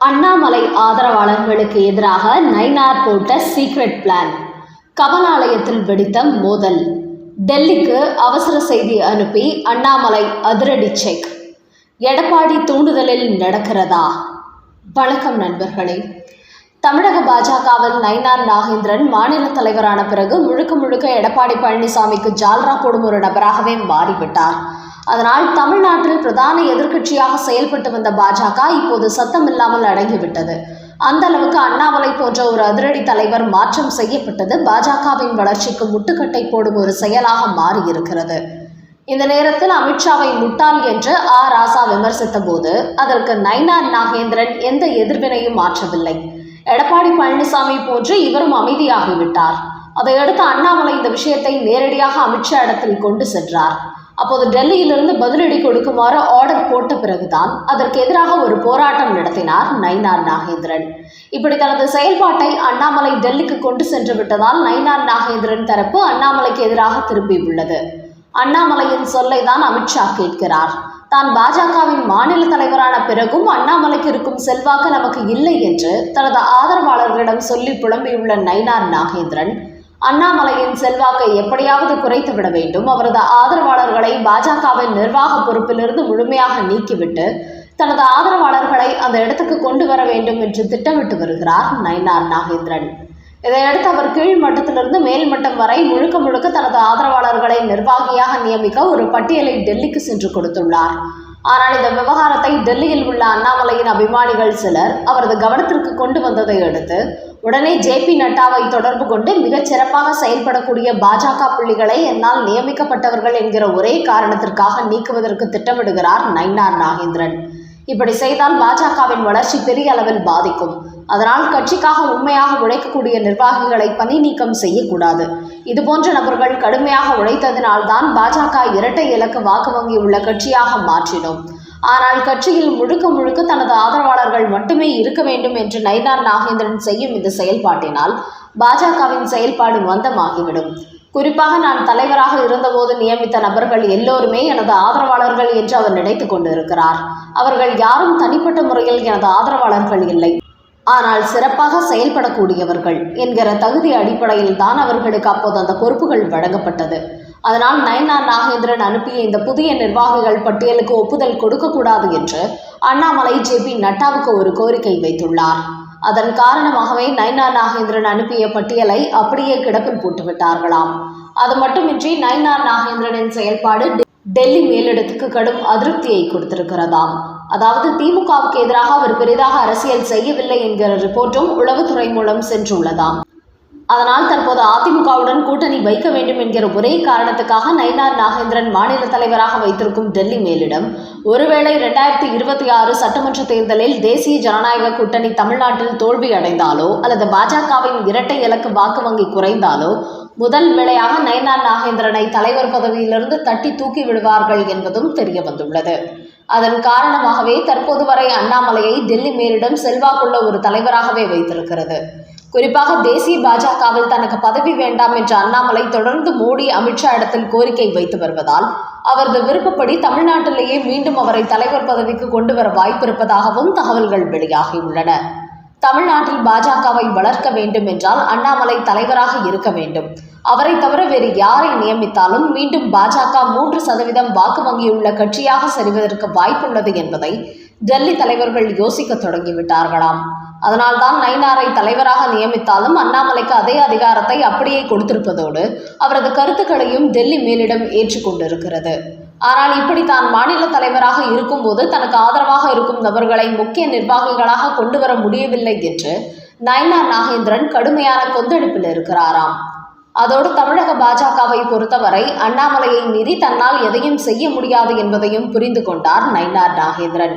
அண்ணாமலை ஆதரவாளர்களுக்கு எதிராக நைனார் போட்ட secret plan கமலாலயத்தில் வெடித்த மோதல். டெல்லிக்கு அவசர செய்தி அனுப்பி அண்ணாமலை அதிரடி செக் எடப்பாடி தூண்டுதலில் நடக்கிறதா? வணக்கம் நண்பர்களே. தமிழக பாஜகவில் நயினார் நாகேந்திரன் மாநில தலைவரான பிறகு முழுக்க முழுக்க எடப்பாடி பழனிசாமிக்கு ஜால்ரா போடும் ஒரு நபராகவே மாறிவிட்டார். அதனால் தமிழ்நாட்டில் பிரதான எதிர்க்கட்சியாக செயல்பட்டு வந்த பாஜக இப்போது சத்தமில்லாமல் அடங்கிவிட்டது. அந்த அளவுக்கு அண்ணாமலை போன்ற ஒரு அதிரடி தலைவர் மாற்றம் செய்யப்பட்டது பாஜகவின் வளர்ச்சிக்கு முட்டுக்கட்டை போடும் ஒரு செயலாக மாறியிருக்கிறது. இந்த நேரத்தில் அமித்ஷாவை முட்டாள் என்று ஆ. ராசா விமர்சித்த போது அதற்கு நைனார் நாகேந்திரன் எந்த எதிர்வினையும் மாற்றவில்லை. எடப்பாடி பழனிசாமி போன்று இவரும் அமைதியாகிவிட்டார். அதையடுத்து அண்ணாமலை இந்த விஷயத்தை நேரடியாக அமித்ஷா இடத்தில் கொண்டு சென்றார். அப்போது டெல்லியிலிருந்து பதிலடி கொடுக்குமாறு ஆர்டர் போட்ட பிறகுதான் அதற்கு எதிராக ஒரு போராட்டம் நடத்தினார் நைனார் நாகேந்திரன். இப்படி தனது செயல்பாட்டை அண்ணாமலை டெல்லிக்கு கொண்டு சென்று விட்டதால் நைனார் நாகேந்திரன் தரப்பு அண்ணாமலைக்கு எதிராக திரும்பியுள்ளது. அண்ணாமலையின் சொல்லை தான் அமித்ஷா கேட்கிறார். தான் பாஜகவின் மாநில தலைவரான பிறகும் அண்ணாமலைக்கு இருக்கும் செல்வாக்கு நமக்கு இல்லை என்று தனது ஆதரவாளர்களிடம் சொல்லி புலம்பியுள்ள நைனார் நாகேந்திரன் அண்ணாமலையின் செல்வாக்கை எப்படியாவது குறைத்து விட வேண்டும். அவரது ஆதரவாளர்களை பாஜகவின் நிர்வாக பொறுப்பிலிருந்து முழுமையாக நீக்கிவிட்டு தனது ஆதரவாளர்களை அந்த இடத்துக்கு கொண்டு வர வேண்டும் என்று திட்டமிட்டு வருகிறார் நயினார் நாகேந்திரன். இதையடுத்து அவர் கீழ் மட்டத்திலிருந்து மேல் மட்டம் வரை முழுக்க முழுக்க தனது ஆதரவாளர்களை நிர்வாகியாக நியமிக்க ஒரு பட்டியலை டெல்லிக்கு சென்று கொடுத்துள்ளார். ஆனால் இந்த விவகாரத்தை டெல்லியில் உள்ள அண்ணாமலையின் அபிமானிகள் சிலர் அவரது கவனத்திற்கு கொண்டு வந்ததை அடுத்து உடனே ஜே பி நட்டாவை தொடர்பு கொண்டு மிகச் சிறப்பாக செயல்படக்கூடிய பாஜக புள்ளிகளை என்னால் நியமிக்கப்பட்டவர்கள் என்கிற ஒரே காரணத்திற்காக நீக்குவதற்கு திட்டமிடுகிறார் நைனார் நாகேந்திரன். இப்படி செய்தால் பாஜகவின் வளர்ச்சி பெரிய அளவில் பாதிக்கும். அதனால் கட்சிக்காக உண்மையாக உழைக்கக்கூடிய நிர்வாகிகளை பணி நீக்கம் செய்யக்கூடாது. இதுபோன்ற நபர்கள் கடுமையாக உழைத்ததினால்தான் பாஜக இரட்டை இலக்கு வாக்கு வங்கி உள்ள கட்சியாக மாற்றினோம். ஆனால் கட்சியில் முழுக்க முழுக்க தனது ஆதரவாளர்கள் மட்டுமே இருக்க வேண்டும் என்று நயினார் நாகேந்திரன் செய்யும் இந்த செயல்பாட்டினால் பாஜகவின் செயல்பாடு மந்தமாகிவிடும். குறிப்பாக நான் தலைவராக இருந்தபோது நியமித்த நபர்கள் எல்லோருமே எனது ஆதரவாளர்கள் என்று அவர் நினைத்து கொண்டிருக்கிறார். அவர்கள் யாரும் தனிப்பட்ட முறையில் எனது ஆதரவாளர்கள் இல்லை. ஆனால் சிறப்பாக செயல்படக்கூடியவர்கள் என்கிற தகுதி அடிப்படையில் தான் அவர்களுக்கு அப்போது அந்த பொறுப்புகள் வழங்கப்பட்டது. அதனால் நயனார் நாகேந்திரன் அனுப்பிய இந்த புதிய நிர்வாகிகள் பட்டியலுக்கு ஒப்புதல் கொடுக்கக்கூடாது என்று அண்ணாமலை ஜே பி நட்டாவுக்கு ஒரு கோரிக்கை வைத்துள்ளார். அதன் காரணமாகவே நயனார் நாகேந்திரன் அனுப்பிய பட்டியலை அப்படியே கிடப்பில் போட்டுவிட்டார்களாம். அது மட்டுமின்றி நயனார் நாகேந்திரனின் செயல்பாடு டெல்லி மேலிடத்துக்கு கடும் அதிருப்தியை கொடுத்திருக்கிறதாம். அதாவது திமுகவுக்கு எதிராக அவர் பெரிதாக அரசியல் செய்யவில்லை என்கிற ரிப்போர்ட்டும் உளவுத்துறை மூலம் சென்றுள்ளதாம். அதனால் தற்போது அதிமுகவுடன் கூட்டணி வைக்க வேண்டும் என்கிற ஒரே காரணத்துக்காக நயினார் நாகேந்திரன் மாநில தலைவராக வைத்திருக்கும் டெல்லி மேலிடம். ஒருவேளை இரண்டாயிரத்தி இருபத்தி ஆறு சட்டமன்ற தேர்தலில் தேசிய ஜனநாயக கூட்டணி தமிழ்நாட்டில் தோல்வி அடைந்தாலோ அல்லது பாஜகவின் இரட்டை இலக்கு வாக்கு வங்கி குறைந்தாலோ முதல் வேளையாக நயனார் நாகேந்திரனை தலைவர் பதவியிலிருந்து தட்டி தூக்கி விடுவார்கள் என்பதும் தெரிய வந்துள்ளது. அதன் காரணமாகவே தற்போது வரை அண்ணாமலையை டெல்லி மேலிடம் செல்வாக்குள்ள ஒரு தலைவராகவே வைத்திருக்கிறது. குறிப்பாக தேசிய பாஜகவில் தனக்கு பதவி வேண்டாம் என்ற அண்ணாமலை தொடர்ந்து மோடி அமித்ஷா இடத்தில் கோரிக்கை வைத்து வருவதால் அவரது விருப்பப்படி தமிழ்நாட்டிலேயே மீண்டும் அவரை தலைவர் பதவிக்கு கொண்டு வர வாய்ப்பிருப்பதாகவும் தகவல்கள் வெளியாகியுள்ளன. தமிழ்நாட்டில் பாஜகவை வளர்க்க வேண்டும் என்றால் அண்ணாமலை தலைவராக இருக்க வேண்டும். அவரை தவிர வேறு யாரை நியமித்தாலும் மீண்டும் பாஜக மூன்று சதவீதம் வாக்கு வங்கியுள்ள கட்சியாக சரிவதற்கு வாய்ப்புள்ளது என்பதை டெல்லி தலைவர்கள் யோசிக்க தொடங்கிவிட்டார்களாம். அதனால்தான் நயினாரை தலைவராக நியமித்தாலும் அண்ணாமலைக்கு அதே அதிகாரத்தை அப்படியே கொடுத்திருப்பதோடு அவரது கருத்துக்களையும் டெல்லி மேலிடம் ஏற்றுக்கொண்டிருக்கிறது. ஆனால் இப்படி தான் மாநில தலைவராக இருக்கும்போது தனக்கு ஆதரவாக இருக்கும் நபர்களை முக்கிய நிர்வாகிகளாக கொண்டு வர முடியவில்லை என்று நயனார் நாகேந்திரன் கடுமையான கொந்தளிப்பில் இருக்கிறாராம். அதோடு தமிழக பாஜகவை பொறுத்தவரை அண்ணாமலையை மீறி தன்னால் எதையும் செய்ய முடியாது என்பதையும் புரிந்து கொண்டார் நயினார் நாகேந்திரன்.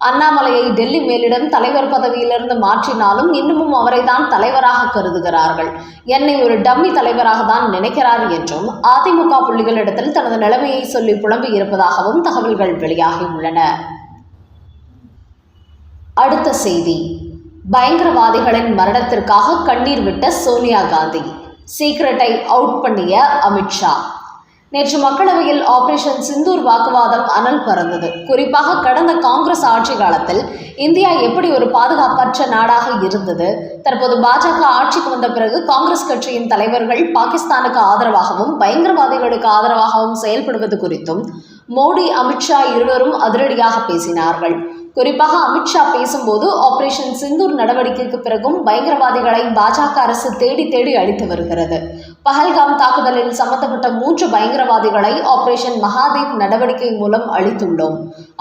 அண்ணாமலையை டெல்லி மேலிடம் தலைவர் பதவியிலிருந்து மாற்றினாலும் இன்னமும் அவரை தான் தலைவராக கருதுகிறார்கள். என்னை ஒரு டம்மி தலைவராக தான் நினைக்கிறார் என்றும் அதிமுக புள்ளிகளிடத்தில் தனது நிலைமையை சொல்லி புலம்பி இருப்பதாகவும் தகவல்கள் வெளியாகியுள்ளன. அடுத்த செய்தி. பயங்கரவாதிகளின் மரணத்திற்காக கண்ணீர் விட்ட சோனியா காந்தி. சீக்ரெட்டை அவுட் பண்ணிய அமித்ஷா. நேற்று மக்களவையில் ஆபரேஷன் சிந்தூர் வாக்குவாதம் அனல் பறந்தது. குறிப்பாக கடந்த காங்கிரஸ் ஆட்சி காலத்தில் இந்தியா எப்படி ஒரு பாதுகாப்பற்ற நாடாக இருந்தது? தற்போது பாஜக ஆட்சிக்கு வந்த பிறகு காங்கிரஸ் கட்சியின் தலைவர்கள் பாகிஸ்தானுக்கு ஆதரவாகவும் பயங்கரவாதிகளுக்கு ஆதரவாகவும் செயல்படுவது குறித்தும் மோடி அமித்ஷா இருவரும் அதிரடியாக பேசினார்கள். குறிப்பாக அமித்ஷா பேசும்போது ஆபரேஷன் சிந்தூர் நடவடிக்கைக்கு பிறகும் பயங்கரவாதிகளை பாஜக அரசு தேடி தேடி அழித்து வருகிறது. பஹல்காம் தாக்குதலில் சம்பந்தப்பட்ட மூன்று பயங்கரவாதிகளை ஆபரேஷன் மகாதேவ் நடவடிக்கை மூலம் அழித்துள்ளோம்.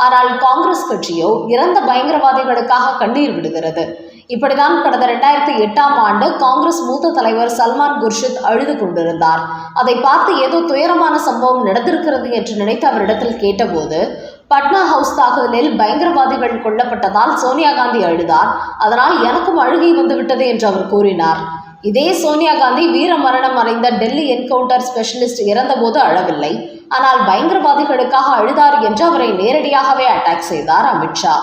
ஆனால் காங்கிரஸ் கட்சியோ இறந்த பயங்கரவாதிகளுக்காக கண்ணீர் விடுகிறது. இப்படிதான் கடந்த இரண்டாயிரத்தி எட்டாம் ஆண்டு காங்கிரஸ் மூத்த தலைவர் சல்மான் குர்ஷித் அழுது கொண்டிருந்தார். அதை பார்த்து ஏதோ துயரமான சம்பவம் நடந்திருக்கிறது என்று நினைத்து அவரிடத்தில் கேட்டபோது பட்னா ஹவுஸ் தாக்குதலில் பயங்கரவாதிகள் கொல்லப்பட்டதால் சோனியா காந்தி அழுதார். அதனால் எனக்கும் அழுகை வந்துவிட்டது என்று அவர் கூறினார். இதே சோனியா காந்தி வீர மரணம் அடைந்த டெல்லி என்கவுண்டர் ஸ்பெஷலிஸ்ட் இறந்தபோது அழவில்லை. ஆனால் பயங்கரவாதிகளுக்காக அழுதார் என்று அவரை நேரடியாகவே அட்டாக் செய்தார் அமித்ஷா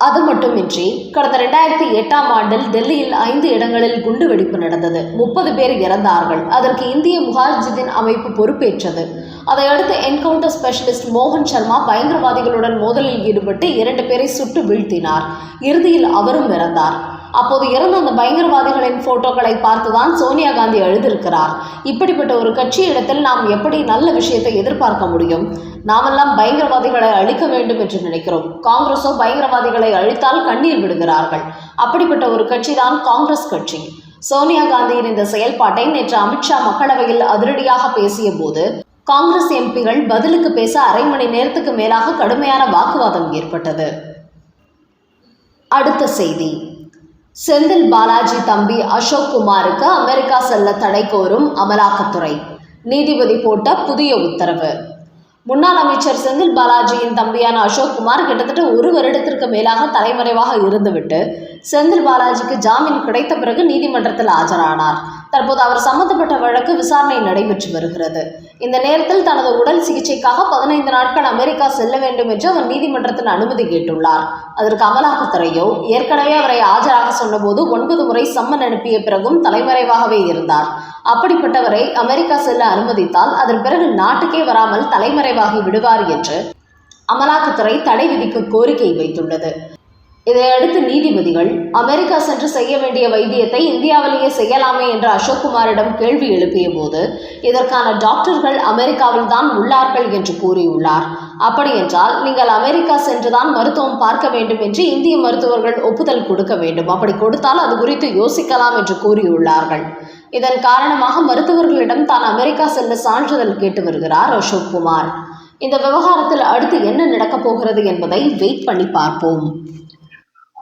அது மட்டுமின்றி கடந்த ரெண்டாயிரத்தி எட்டாம் ஆண்டில் டெல்லியில் ஐந்து இடங்களில் குண்டுவெடிப்பு நடந்தது. முப்பது பேர் இறந்தார்கள். அதற்கு இந்திய முஹாஜிதீன் அமைப்பு பொறுப்பேற்றது. அதையடுத்து என்கவுண்டர் ஸ்பெஷலிஸ்ட் மோகன் சர்மா பயங்கரவாதிகளுடன் மோதலில் ஈடுபட்டு இரண்டு பேரை சுட்டு வீழ்த்தினார். இறுதியில் அவரும் இறந்தார். அப்போது இறந்த அந்த பயங்கரவாதிகளின் போட்டோக்களை பார்த்துதான் சோனியா காந்தி எழுதியிருக்கிறார். இப்படிப்பட்ட ஒரு கட்சி இடத்தில் நாம் எப்படி நல்ல விஷயத்தை எதிர்பார்க்க முடியும்? நாமெல்லாம் பயங்கரவாதிகளை அழிக்க வேண்டும் என்று நினைக்கிறோம். காங்கிரஸோ பயங்கரவாதிகளை அழித்தால் கண்ணீர் விடுகிறார்கள். அப்படிப்பட்ட ஒரு கட்சி தான் காங்கிரஸ் கட்சி. சோனியா காந்தியின் இந்த செயல்பாட்டை நேற்று அமித்ஷா மக்களவையில் அதிரடியாக பேசிய போது காங்கிரஸ் எம்பிகள் பதிலுக்கு பேச அரை மணி நேரத்துக்கு மேலாக கடுமையான வாக்குவாதம் ஏற்பட்டது. அடுத்த செய்தி. செந்தில் பாலாஜி தம்பி அசோக் குமாருக்கு அமெரிக்கா செல்ல தடை கோரும் அமலாக்கத்துறை. நீதிபதி போட்ட புதிய உத்தரவு. முன்னாள் அமைச்சர் செந்தில் பாலாஜியின் தம்பியான அசோக் குமார் கிட்டத்தட்ட ஒரு வருடத்திற்கு மேலாக தலைமறைவாக இருந்துவிட்டு செந்தில் பாலாஜிக்கு ஜாமீன் கிடைத்த பிறகு நீதிமன்றத்தில் ஆஜரானார். தற்போது அவர் சம்பந்தப்பட்ட வழக்கு விசாரணை நடைபெற்று வருகிறது. இந்த நேரத்தில் தனது உடல் சிகிச்சைக்காக பதினைந்து நாட்கள் அமெரிக்கா செல்ல வேண்டும் என்று அவர் நீதிமன்றத்தில் அனுமதி கேட்டுள்ளார். அதற்கு அமலாக்கத்துறையோ ஏற்கனவே அவரை ஆஜராக சொன்னபோது ஒன்பது முறை சம்மன் அனுப்பிய பிறகும் தலைமறைவாகவே இருந்தார். அப்படிப்பட்டவரை அமெரிக்கா செல்ல அனுமதித்தால் அதன் பிறகு நாட்டுக்கே வராமல் தலைமறைவாகி விடுவார் என்று அமலாக்கத்துறை தடை விதிக்க கோரிக்கை வைத்துள்ளது. இதையடுத்து நீதிபதிகள் அமெரிக்கா சென்று செய்ய வேண்டிய வைத்தியத்தை இந்தியாவிலேயே செய்யலாமே என்று அசோக்குமாரிடம் கேள்வி எழுப்பிய போது இதற்கான டாக்டர்கள் அமெரிக்காவில் தான் உள்ளார்கள் என்று கூறியுள்ளார். அப்படியென்றால் நீங்கள் அமெரிக்கா சென்றுதான் மருத்துவம் பார்க்க வேண்டும் என்று இந்திய மருத்துவர்கள் ஒப்புதல் கொடுக்க வேண்டும். அப்படி கொடுத்தால் அது குறித்து யோசிக்கலாம் என்று கூறியுள்ளார்கள். இதன் காரணமாக மருத்துவர்களிடம் தான் அமெரிக்கா செல்ல சான்றிதழ் கேட்டு வருகிறார் அசோக் குமார். இந்த விவகாரத்தில் அடுத்து என்ன நடக்கப் போகிறது என்பதை வெயிட் பண்ணி பார்ப்போம்.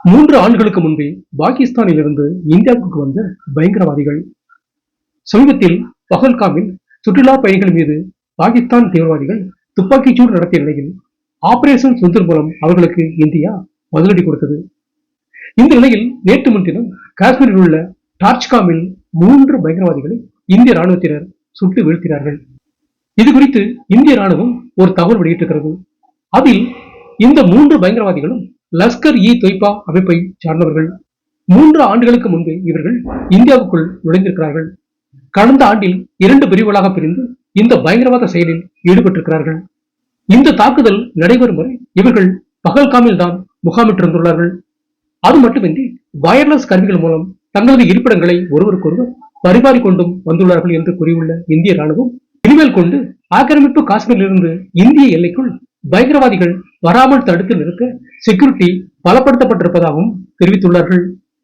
மூன்று ஆண்டுகளுக்கு முன்பே பாகிஸ்தானிலிருந்து இந்தியாவுக்கு வந்த பயங்கரவாதிகள் சமீபத்தில் பகல்காமில் சுற்றுலா பயணிகள் மீது பாகிஸ்தான் தீவிரவாதிகள் துப்பாக்கிச்சூடு நடத்திய நிலையில் ஆபரேஷன் சுந்தர் மூலம் அவர்களுக்கு இந்தியா பதிலடி கொடுத்தது. இந்த நிலையில் நேற்று முன்தினம் காஷ்மீரில் உள்ள டார்ச்காமில் மூன்று பயங்கரவாதிகளை இந்திய ராணுவத்தினர் சுட்டு வீழ்த்தினார்கள். இது குறித்து இந்திய ராணுவம் ஒரு தகவல் வெளியிட்டிருக்கிறது. அதில் இந்த மூன்று பயங்கரவாதிகளும் லஸ்கர் இ தொய்பா அமைப்பை சார்ந்தவர்கள் மூன்று ஆண்டுகளுக்கு முன்பு இவர்கள் இந்தியாவுக்குள் நுழைந்திருக்கிறார்கள். கடந்த ஆண்டில் இரண்டு பிரிவுகளாக பிரிந்து இந்த பயங்கரவாத செயலில் ஈடுபட்டிருக்கிறார்கள். இந்த தாக்குதல் நடைபெறும் வரை இவர்கள் பகல்காமில் தான் முகாமிட்டிருந்துள்ளார்கள். அது மட்டுமின்றி வயர்லெஸ் கருவிகள் மூலம் தங்களது இருப்பிடங்களை ஒருவருக்கொருவர் பரிமாறிக்கொண்டும் வந்துள்ளார்கள் என்று கூறியுள்ள இந்திய ராணுவம் இனிமேல் கொண்டு ஆக்கிரமிப்பு காஷ்மீரிலிருந்து இந்திய எல்லைக்குள் பயங்கரவாதிகள் வராமல் தடுத்து நிறுத்த செக்யூரிட்டி பலப்படுத்தப்பட்டிருப்பதாகவும் தெரிவித்துள்ளார்கள்.